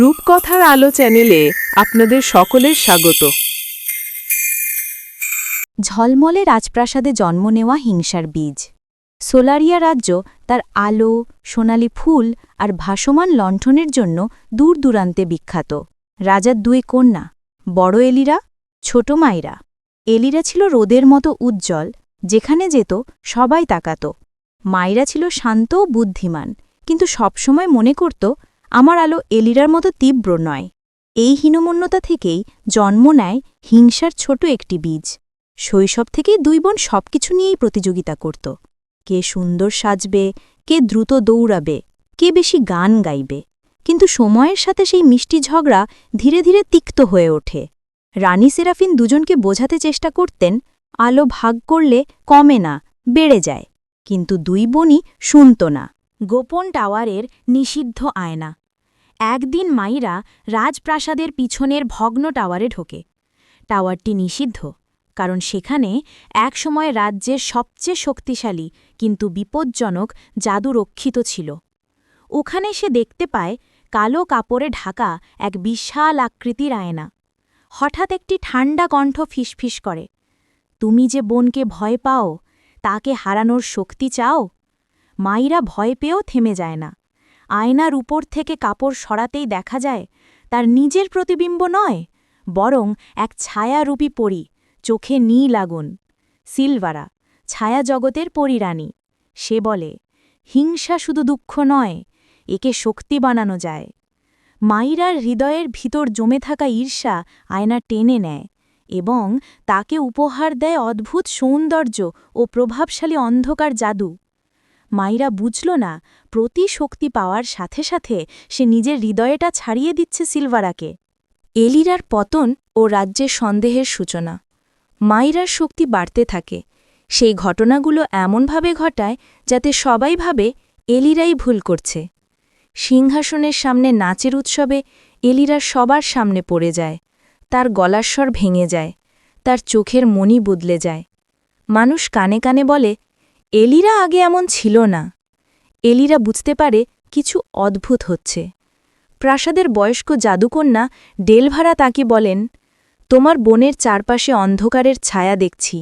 রূপকথার আলো চ্যানেলে আপনাদের সকলের স্বাগত। ঝলমলে রাজপ্রাসাদে জন্ম নেওয়া হিংসার বীজ। সোলারিয়া রাজ্য তার আলো, সোনালি ফুল আর ভাসমান লণ্ঠনের জন্য দূর দূরান্তে বিখ্যাত। রাজার দুই কন্যা, বড় এলিরা, ছোট মাইরা। এলিরা ছিল রোদের মতো উজ্জ্বল, যেখানে যেত সবাই তাকাত। মাইরা ছিল শান্ত ও বুদ্ধিমান, কিন্তু সবসময় মনে করত আমার আলো এলিরার মতো তীব্র নয়। এই হীনমন্যতা থেকেই জন্ম নেয় হিংসার ছোট একটি বীজ। শৈশব থেকেই দুই বোন সবকিছু নিয়েই প্রতিযোগিতা করত। কে সুন্দর সাজবে, কে দ্রুত দৌড়াবে, কে বেশি গান গাইবে। কিন্তু সময়ের সাথে সেই মিষ্টি ঝগড়া ধীরে ধীরে তিক্ত হয়ে ওঠে। রানী সেরাফিন দুজনকে বোঝাতে চেষ্টা করতেন, আলো ভাগ করলে কমে না, বেড়ে যায়। কিন্তু দুই বোনই শুনত না। গোপন টাওয়ারের নিষিদ্ধ আয়না। একদিন মাইরা রাজপ্রাসাদের পিছনের ভগ্ন টাওয়ারে ঢোকে। টাওয়ারটি নিষিদ্ধ, কারণ সেখানে একসময় রাজ্যের সবচেয়ে শক্তিশালী কিন্তু বিপজ্জনক জাদু রক্ষিত ছিল। ওখানে সে দেখতে পায় কালো কাপড়ে ঢাকা এক বিশাল আকৃতির আয়না। হঠাৎ একটি ঠান্ডা কণ্ঠ ফিসফিস করে, তুমি যে বোনকে ভয় পাও, তাকে হারানোর শক্তি চাও? মাইরা ভয় পেয়েও থেমে যায় না। আয়নার উপর থেকে কাপড় সরাতেই দেখা যায়, তার নিজের প্রতিবিম্ব নয়, বরং এক ছায়ারূপী পরী, চোখে নীল আগুন। সিলভারা ছায়া জগতের পরিরানী। সে বলে, হিংসা শুধু দুঃখ নয়, একে শক্তি বানানো যায়। মাইরার হৃদয়ের ভিতর জমে থাকা ঈর্ষা আয়না টেনে নেয় এবং তাকে উপহার দেয় অদ্ভুত সৌন্দর্য ও প্রভাবশালী অন্ধকার জাদু। মাইরা বুঝল না, প্রতি শক্তি পাওয়ার সাথে সাথে সে নিজের হৃদয়টা ছাড়িয়ে দিচ্ছে সিলভারাকে। এলিরার পতন ও রাজ্যের সন্দেহের সূচনা। মাইরার শক্তি বাড়তে থাকে। সেই ঘটনাগুলো এমনভাবে ঘটায় যাতে সবাই ভাবে এলিরাই ভুল করছে। সিংহাসনের সামনে নাচের উৎসবে এলিরা সবার সামনে পড়ে যায়। তার গলার স্বর ভেঙে যায়। তার চোখের মনি বদলে যায়। মানুষ কানে কানে বলে এলিরা আগে এমন ছিল না। এলিরা বুঝতে পারে কিছু অদ্ভুত হচ্ছে। প্রাসাদের বয়স্ক জাদুকন্যা ডেলভারা তাকে বলেন, তোমার বোনের চারপাশে অন্ধকারের ছায়া দেখছি।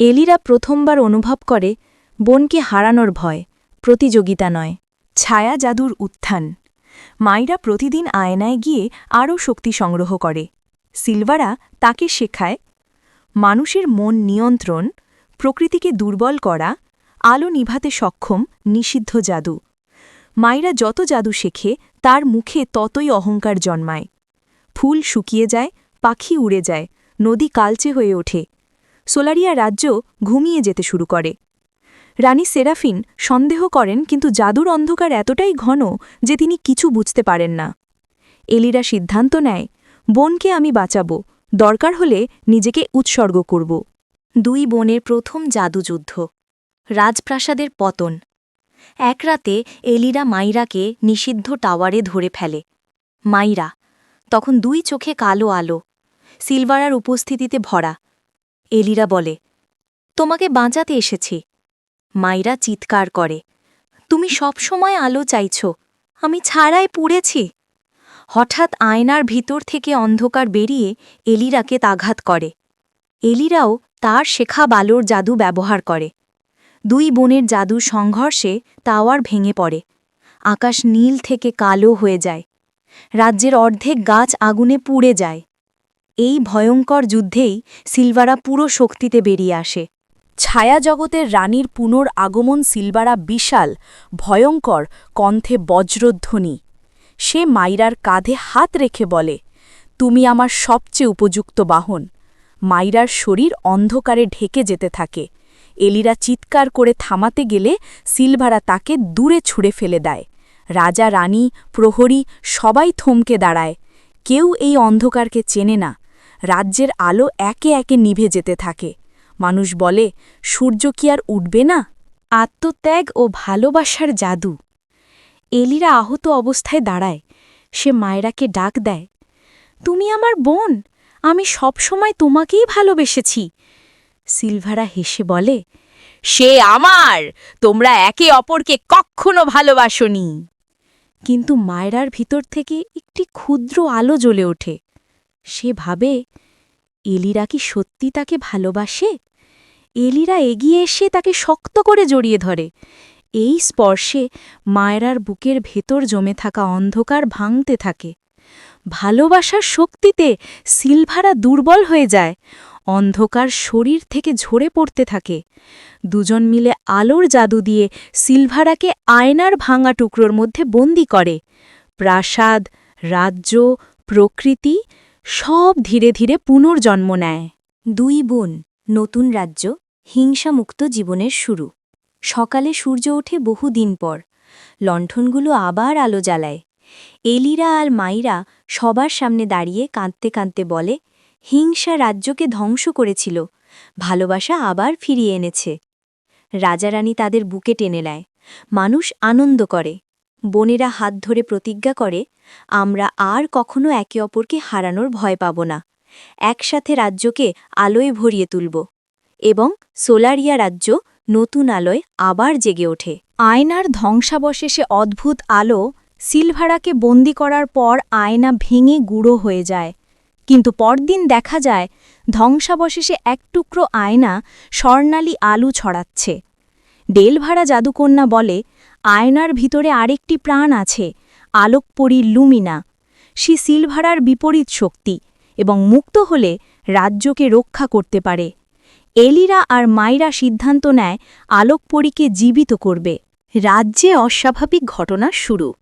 এলিরা প্রথমবার অনুভব করে বোনকে হারানোর ভয়, প্রতিযোগিতা নয়, ছায়া জাদুর উত্থান। মাইরা প্রতিদিন আয়নায় গিয়ে আরও শক্তি সংগ্রহ করে। সিলভারা তাকে শেখায়, মানুষের মন নিয়ন্ত্রণ প্রকৃতিকে দুর্বল করা, আলো নিভাতে সক্ষম, নিষিদ্ধ জাদু। মাইরা যত জাদু শেখে, তার মুখে ততই অহংকার জন্মায়। ফুল শুকিয়ে যায়, পাখি উড়ে যায়, নদী কালচে হয়ে ওঠে। সোলারিয়া রাজ্য ঘুমিয়ে যেতে শুরু করে। রানী সেরাফিন সন্দেহ করেন, কিন্তু জাদুর অন্ধকার এতটাই ঘন যে তিনি কিছু বুঝতে পারেন না। এলিরা সিদ্ধান্ত নেয়, বোনকে আমি বাঁচাব, দরকার হলে নিজেকে উৎসর্গ করব। দুই বোনের প্রথম জাদুযুদ্ধ, রাজপ্রাসাদের পতন। এক রাতে এলিরা মাইরাকে নিষিদ্ধ টাওয়ারে ধরে ফেলে। মাইরা, তখন দুই চোখে কালো আলো, সিলভারার উপস্থিতিতে ভরা। এলিরা বলে, তোমাকে বাঁচাতে এসেছি। মাইরা চিৎকার করে, তুমি সবসময় আলো চাইছ, আমি ছাড়াই পুড়েছি। হঠাৎ আয়নার ভিতর থেকে অন্ধকার বেরিয়ে এলিরাকে তাঘাত করে। এলিরাও তার শেখা বালোর জাদু ব্যবহার করে। দুই বোনের জাদু সংঘর্ষে টাওয়ার ভেঙে পড়ে। আকাশ নীল থেকে কালো হয়ে যায়। রাজ্যের অর্ধেক গাছ আগুনে পুড়ে যায়। এই ভয়ঙ্কর যুদ্ধেই সিলভারা পুরো শক্তিতে বেরিয়ে আসে। ছায়া জগতের রানীর পুনর আগমন সিলভারা বিশাল, ভয়ঙ্কর কণ্ঠে বজ্রধ্বনি। সে মাইরার কাঁধে হাত রেখে বলে, তুমি আমার সবচেয়ে উপযুক্ত বাহন। মাইরার শরীর অন্ধকারে ঢেকে যেতে থাকে। এলিরা চিৎকার করে থামাতে গেলে সিলভারা তাকে দূরে ছুঁড়ে ফেলে দেয়। রাজা, রানী, প্রহরী সবাই থমকে দাঁড়ায়। কেউ এই অন্ধকারকে চেনে না। রাজ্যের আলো একে একে নিভে যেতে থাকে। মানুষ বলে, সূর্য কি আর উঠবে না? আত্মত্যাগ ও ভালোবাসার জাদু। এলিরা আহত অবস্থায় দাঁড়ায়। সে মায়েরাকে ডাক দেয়, তুমি আমার বোন! আমি সবসময় তোমাকেই ভালোবেসেছি। সিলভারা হেসে বলে, সে আমার! তোমরা একে অপরকে কক্ষনো ভালোবাসনি। কিন্তু মায়রার ভিতর থেকে একটি ক্ষুদ্র আলো জ্বলে ওঠে। সে ভাবে, এলিরা কি সত্যি তাকে ভালোবাসে? এলিরা এগিয়ে এসে তাকে শক্ত করে জড়িয়ে ধরে। এই স্পর্শে মায়রার বুকের ভেতর জমে থাকা অন্ধকার ভাঙতে থাকে। ভালোবাসার শক্তিতে সিলভারা দুর্বল হয়ে যায়। অন্ধকার শরীর থেকে ঝরে পড়তে থাকে। দুজন মিলে আলোর জাদু দিয়ে সিলভারাকে আয়নার ভাঙা টুকরোর মধ্যে বন্দি করে। প্রাসাদ, রাজ্য, প্রকৃতি সব ধীরে ধীরে পুনর্জন্ম নেয়। দুই বোন, নতুন রাজ্য, হিংসামুক্ত জীবনের শুরু। সকালে সূর্য ওঠে বহুদিন পর। লণ্ঠনগুলো আবার আলো জ্বালায়। এলিরা আর মাইরা সবার সামনে দাঁড়িয়ে কাঁদতে কাঁদতে বলে, হিংসা রাজ্যকে ধ্বংস করেছিল, ভালোবাসা আবার ফিরিয়ে এনেছে। রাজারানী তাদের বুকে টেনে নেয়, মানুষ আনন্দ করে, বোনেরা হাত ধরে প্রতিজ্ঞা করে, আমরা আর কখনো একে অপরকে হারানোর ভয় পাব না, একসাথে রাজ্যকে আলোয় ভরিয়ে তুলব এবং সোলারিয়া রাজ্য নতুন আলোয় আবার জেগে ওঠে। আয়নার ধ্বংসাবশেষে অদ্ভুত আলো সিলভারাকে বন্দি করার পর আয়না ভেঙে গুঁড়ো হয়ে যায়। কিন্তু পরদিন দেখা যায়, ধ্বংসাবশেষে এক টুকরো আয়না স্বর্ণালী আলু ছড়াচ্ছে। ডেলভাড়া জাদুকন্যা বলে, আয়নার ভিতরে আরেকটি প্রাণ আছে, আলোকপরী লুমিনা। সে সিলভারার বিপরীত শক্তি এবং মুক্ত হলে রাজ্যকে রক্ষা করতে পারে। এলিরা আর মাইরা সিদ্ধান্ত নেয়, আলোকপরীকে জীবিত করবে। রাজ্যে অস্বাভাবিক ঘটনা শুরু।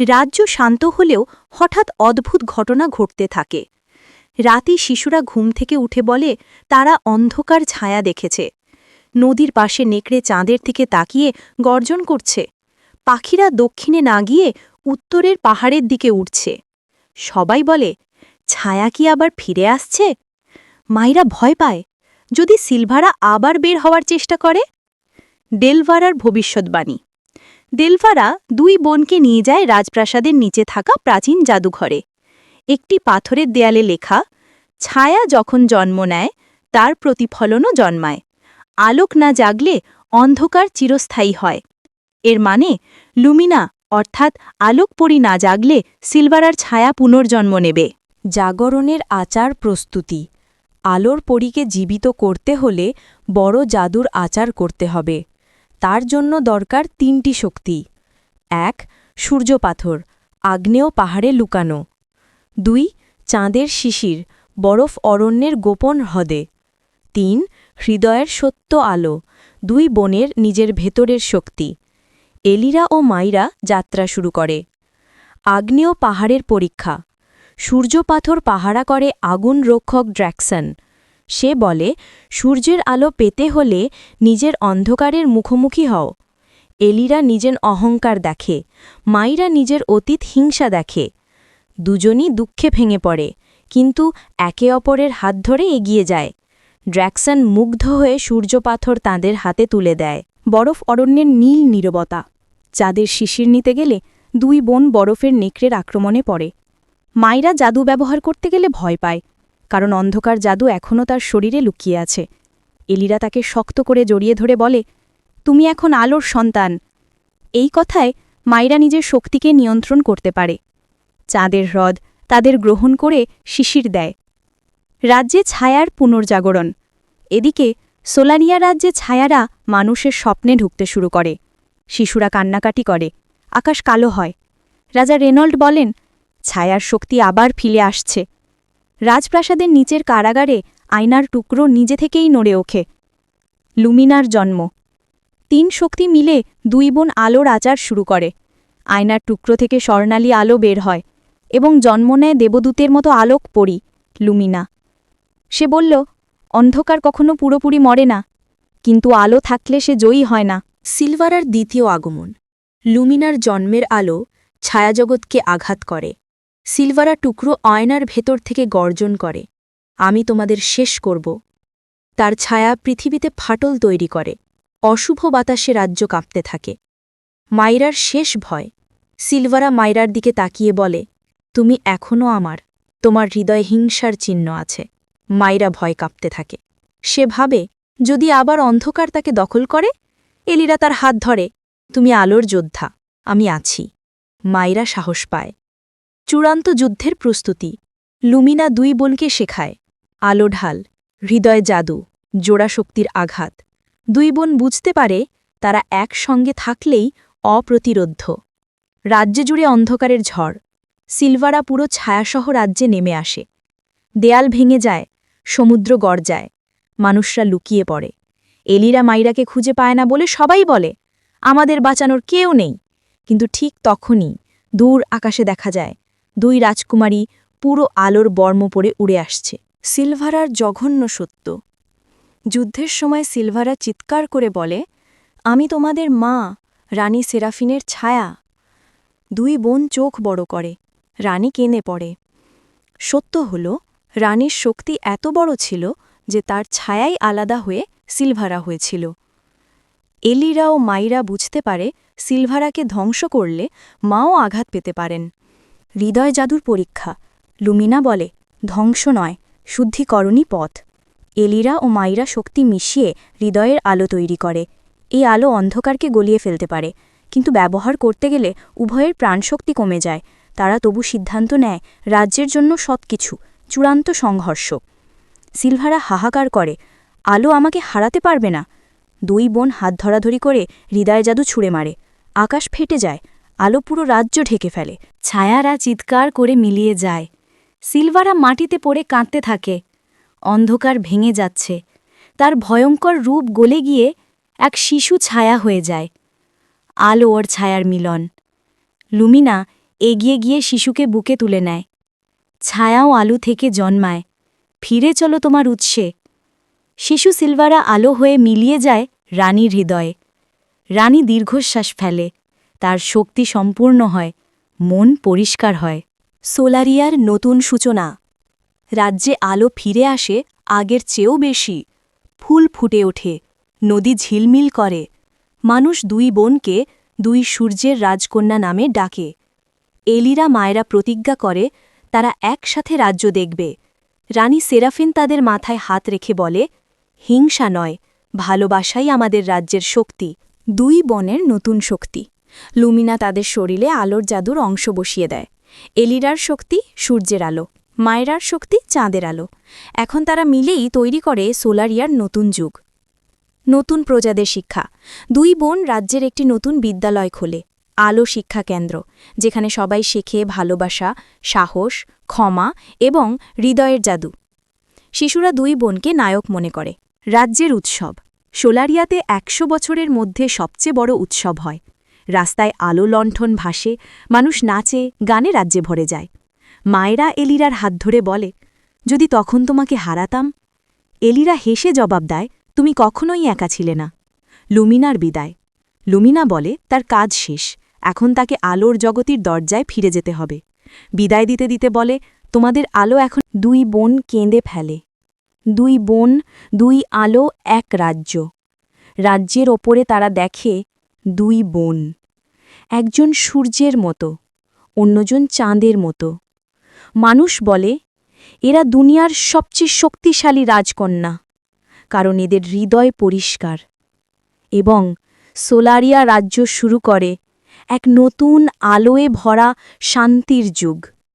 রাজ্য শান্ত হলেও হঠাৎ অদ্ভুত ঘটনা ঘটতে থাকে। রাতে শিশুরা ঘুম থেকে উঠে বলে, তারা অন্ধকার ছায়া দেখেছে। নদীর পাশে নেকড়ে চাঁদের দিকে তাকিয়ে গর্জন করছে। পাখিরা দক্ষিণে না গিয়ে উত্তরের পাহাড়ের দিকে উঠছে। সবাই বলে, ছায়া কি আবার ফিরে আসছে? মাইরা ভয় পায়। যদি সিলভারা আবার বের হওয়ার চেষ্টা করে? ডেলভারার ভবিষ্যৎবাণী। ডেলভারা দুই বোনকে নিয়ে যায় রাজপ্রাসাদের নিচে থাকা প্রাচীন জাদুঘরে। একটি পাথরের দেয়ালে লেখা, ছায়া যখন জন্ম নেয়, তার প্রতিফলনও জন্মায়। আলোক না জাগলে অন্ধকার চিরস্থায়ী হয়। এর মানে লুমিনা, অর্থাৎ আলোকপরি না জাগলে সিলভারার ছায়া পুনর্জন্ম নেবে। জাগরণের আচার প্রস্তুতি। আলোর পরীকে জীবিত করতে হলে বড় জাদুর আচার করতে হবে। তার জন্য দরকার তিনটি শক্তি। এক সূর্যপাথর আগ্নেয় পাহাড়ে লুকানো। দুই, চাঁদের শিশির, বরফ অরণ্যের গোপন হ্রদে। তিন, হৃদয়ের সত্য আলো, দুই বোনের নিজের ভেতরের শক্তি। এলিরা ও মাইরা যাত্রা শুরু করে। আগ্নেয় পাহাড়ের পরীক্ষা। সূর্যপাথর পাহারা করে আগুন রক্ষক ড্র্যাকসন সে বলে, সূর্যের আলো পেতে হলে নিজের অন্ধকারের মুখোমুখি হও। এলিরা নিজের অহংকার দেখে, মাইরা নিজের অতীত হিংসা দেখে। দুজনই দুঃখে ভেঙে পড়ে, কিন্তু একে অপরের হাত ধরে এগিয়ে যায়। ড্র্যাকসন মুগ্ধ হয়ে সূর্যপাথর তাঁদের হাতে তুলে দেয়। বরফ অরণ্যের নীল নীরবতা। চাঁদের শিশির নিতে গেলে দুই বোন বরফের নেকড়ের আক্রমণে পড়ে। মাইরা জাদু ব্যবহার করতে গেলে ভয় পায়। কারণ অন্ধকার জাদু এখনও তার শরীরে লুকিয়ে আছে। এলিরা তাকে শক্ত করে জড়িয়ে ধরে বলে, তুমি এখন আলোর সন্তান। এই কথায় মাইরা নিজের শক্তিকে নিয়ন্ত্রণ করতে পারে। চাঁদের হ্রদ তাদের গ্রহণ করে শিশির দেয়। রাজ্যে ছায়ার পুনর্জাগরণ। এদিকে সোলানিয়া রাজ্যে ছায়ারা মানুষের স্বপ্নে ঢুকতে শুরু করে। শিশুরা কান্নাকাটি করে। আকাশ কালো হয়। রাজা রেনল্ড বলেন, ছায়ার শক্তি আবার ফিরে আসছে। রাজপ্রাসাদের নিচের কারাগারে আয়নার টুকরো নিজে থেকেই নড়ে ওঠে। লুমিনার জন্ম। তিন শক্তি মিলে দুই বোন আলোর আচার শুরু করে। আয়নার টুকরো থেকে স্বর্ণালী আলো বের হয় এবং জন্ম নেয় দেবদূতের মতো আলোক পড়ি লুমিনা। সে বলল, অন্ধকার কখনো পুরোপুরি মরে না, কিন্তু আলো থাকলে সে জয়ী হয় না। সিলভারার দ্বিতীয় আগমন। লুমিনার জন্মের আলো ছায়াজগৎকে আঘাত করে। সিলভারা টুকরো আয়নার ভেতর থেকে গর্জন করে, আমি তোমাদের শেষ করব। তার ছায়া পৃথিবীতে ফাটল তৈরি করে, অশুভ বাতাসে রাজ্য কাঁপতে থাকে। মাইরার শেষ ভয়, সিলভারা মাইরার দিকে তাকিয়ে বলে, তুমি এখনও আমার, তোমার হৃদয়ে হিংসার চিহ্ন আছে। মাইরা ভয় কাঁপতে থাকে। সে ভাবে, যদি আবার অন্ধকার তাকে দখল করে, এলিরা তার হাত ধরে, তুমি আলোর যোদ্ধা, আমি আছি। মাইরা সাহস পায়। চূড়ান্ত যুদ্ধের প্রস্তুতি। লুমিনা দুই বোনকে শেখায়। আলো ঢাল, হৃদয় জাদু, জোড়া শক্তির আঘাত। দুই বোন বুঝতে পারে তারা একসঙ্গে থাকলেই অপ্রতিরোধ্য। রাজ্য জুড়ে অন্ধকারের ঝড়। সিলভারা পুরো ছায়াসহ রাজ্যে নেমে আসে। দেয়াল ভেঙে যায়, সমুদ্র গড়জায় মানুষরা লুকিয়ে পড়ে। এলিরা মাইরাকে খুঁজে পায় না বলে সবাই বলে, আমাদের বাঁচানোর কেউ নেই। কিন্তু ঠিক তখনই দূর আকাশে দেখা যায় দুই রাজকুমারী পুরো আলোর বর্ম পরে উড়ে আসছে। সিলভারার জঘন্য সত্য। যুদ্ধের সময় সিলভারা চিৎকার করে বলে, আমি তোমাদের মা, রানী সেরাফিনের ছায়া। দুই বোন চোখ বড় করে, রানী কেঁদে পড়ে। সত্য হল, রানীর শক্তি এত বড় ছিল যে তার ছায়াই আলাদা হয়ে সিলভারা হয়েছিল। এলিরা ও মাইরা বুঝতে পারে সিলভারাকে ধ্বংস করলে মাও আঘাত পেতে পারেন। হৃদয় জাদুর পরীক্ষা। লুমিনা বলে, ধ্বংস নয় শুদ্ধিকরণী পথ। এলিরা ও মাইরা শক্তি মিশিয়ে হৃদয়ের আলো তৈরি করে। এই আলো অন্ধকারকে গলিয়ে ফেলতে পারে। কিন্তু ব্যবহার করতে গেলে উভয়ের প্রাণশক্তি কমে যায়। তারা তবু সিদ্ধান্ত নেয়, রাজ্যের জন্য সৎকিছু, চূড়ান্ত সংঘর্ষ। সিলভারা হাহাকার করে, আলো আমাকে হারাতে পারবে না? দুই বোন হাত ধরাধরি করে হৃদয় জাদু ছুঁড়ে মারে। আকাশ ফেটে যায় আলো পুরো রাজ্য ঢেকে ফেলে। ছায়ারা চিৎকার করে মিলিয়ে যায়। সিলভারা মাটিতে পড়ে কাঁদতে থাকে। অন্ধকার ভেঙে যাচ্ছে। তার ভয়ঙ্কর রূপ গলে গিয়ে এক শিশু ছায়া হয়ে যায়। আলো ওর ছায়ার মিলন। লুমিনা এগিয়ে গিয়ে শিশুকে বুকে তুলে নেয়। ছায়াও আলু থেকে জন্মায়। ফিরে চলো তোমার উৎসে। শিশু সিলভারা আলো হয়ে মিলিয়ে যায় রানীর হৃদয়ে। রানী দীর্ঘশ্বাস ফেলে। তার শক্তি সম্পূর্ণ হয়, মন পরিষ্কার হয়। সোলারিয়ার নতুন সূচনা। রাজ্যে আলো ফিরে আসে, আগের চেয়েও বেশি। ফুল ফুটে ওঠে, নদী ঝিলমিল করে। মানুষ দুই বোনকে দুই সূর্যের রাজকন্যা নামে ডাকে। এলিরা মায়েরা প্রতিজ্ঞা করে, তারা একসাথে রাজ্য দেখবে। রানী সেরাফিন তাদের মাথায় হাত রেখে বলে, হিংসা নয়, ভালোবাসাই আমাদের রাজ্যের শক্তি, দুই বনের নতুন শক্তি। লুমিনা তাদের শরীরে আলোর জাদুর অংশ বসিয়ে দেয়। এলিরার শক্তি সূর্যের আলো, মায়েরার শক্তি চাঁদের আলো। এখন তারা মিলেই তৈরি করে সোলারিয়ার নতুন যুগ। নতুন প্রজাদের শিক্ষা। দুই বোন রাজ্যের একটি নতুন বিদ্যালয় খোলে। আলো শিক্ষা কেন্দ্র, যেখানে সবাই শেখে ভালোবাসা, সাহস, ক্ষমা এবং হৃদয়ের জাদু। শিশুরা দুই বোনকে নায়ক মনে করে। রাজ্যের উৎসব। সোলারিয়াতে একশো বছরের মধ্যে সবচেয়ে বড় উৎসব হয়। রাস্তায় আলো লণ্ঠন ভাসে, মানুষ নাচে, গানে রাজ্যে ভরে যায়। মায়েরা এলিরার হাত ধরে বলে, যদি তখন তোমাকে হারাতাম? এলিরা হেসে জবাব দেয়, তুমি কখনোই একা ছিলে না। লুমিনার বিদায়। লুমিনা বলে, তার কাজ শেষ, এখন তাকে আলোর জগতির দরজায় ফিরে যেতে হবে। বিদায় দিতে দিতে বলে, তোমাদের আলো এখন দুই বোন কেঁদে ফেলে। দুই বোন, দুই আলো এক রাজ্য। রাজ্যের ওপরে তারা দেখে দুই বোন। একজন সূর্যের মতো, অন্যজন চাঁদের মতো। মানুষ বলে, এরা দুনিয়ার সবচেয়ে শক্তিশালী রাজকন্যা, কারণ এদের হৃদয় পরিষ্কার এবং সোলারিয়া রাজ্য শুরু করে এক নতুন আলোয় ভরা শান্তির যুগ।